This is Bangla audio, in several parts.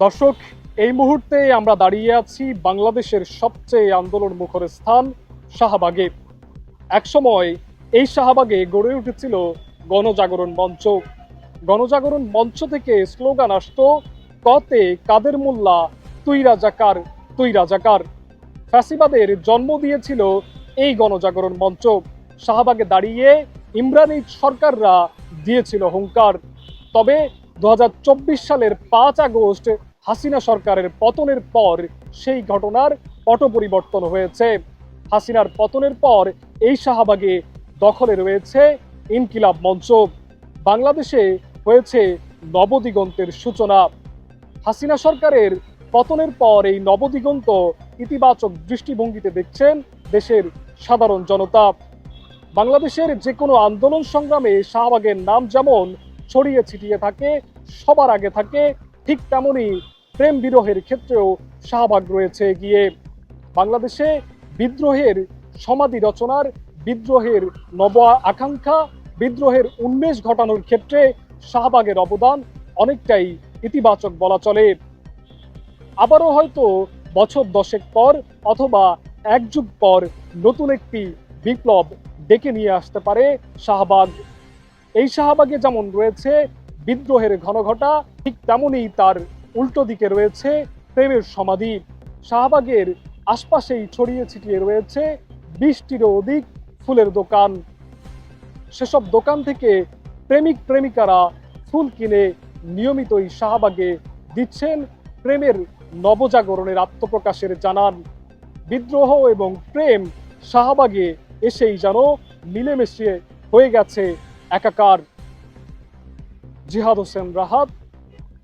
দর্শক, এই মুহূর্তে আমরা দাঁড়িয়ে আছি বাংলাদেশের সবচেয়ে আন্দোলন মুখর স্থান, শাহবাগে। একসময় এই শাহবাগে গড়ে উঠেছিল গণজাগরণ মঞ্চ। গণজাগরণ মঞ্চ থেকে স্লোগান আসতো, কতে কাদের মোল্লা, তুই রাজাকার তুই রাজাকার ফ্যাসিবাদের জন্ম দিয়েছিল এই গণজাগরণ মঞ্চ। শাহবাগে দাঁড়িয়ে ইমরানি সরকাররা দিয়েছিল হুঙ্কার। তবে দু হাজার চব্বিশ সালের পাঁচ আগস্ট হাসিনা সরকারের পতনের পর সেই ঘটনার পট পরিবর্তন হয়েছে। হাসিনার পতনের পর এই শাহবাগে দখলে রয়েছে ইনকিলাব মঞ্চ। বাংলাদেশে হয়েছে নবদিগন্তের সূচনা। হাসিনা সরকারের পতনের পর এই নবদিগন্ত ইতিবাচক দৃষ্টিভঙ্গিতে দেখছেন দেশের সাধারণ জনতা। বাংলাদেশের যে কোনো আন্দোলন সংগ্রামে শাহবাগের নাম যেমন ছড়িয়ে ছিটিয়ে থাকে, সবার আগে থাকে, ঠিক তেমনি প্রেম বিরহের ক্ষেত্রেও শাহবাগ রয়েছে গিয়ে বাংলাদেশে বিদ্রোহের সমাধি রচনার, বিদ্রোহের নব আকাঙ্ক্ষা, বিদ্রোহের উন্মেষ ঘটানোর ক্ষেত্রে শাহবাগের অবদান অনেকটাই ইতিবাচক বলা চলে। আবারও হয়তো বছর দশেক পর অথবা এক যুগ পর নতুন একটি বিপ্লব ডেকে নিয়ে আসতে পারে শাহবাগ। এই শাহবাগে যেমন রয়েছে বিদ্রোহের ঘনঘটা, ঠিক তেমনই তার উল্টো দিকে রয়েছে প্রেমের সমাধি। শাহবাগের আশপাশেই ছড়িয়ে ছিটিয়ে রয়েছে বিশটিরও অধিক ফুলের দোকান। সেসব দোকান থেকে প্রেমিক প্রেমিকারা ফুল কিনে নিয়মিতই শাহবাগে দিচ্ছেন প্রেমের নবজাগরণের আত্মপ্রকাশের জানান। বিদ্রোহ এবং প্রেম শাহবাগে এসেই যেন মিলেমিশে হয়ে গেছে একাকার জিহাদ হোসেন রাহাত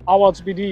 আওয়াজ বিডি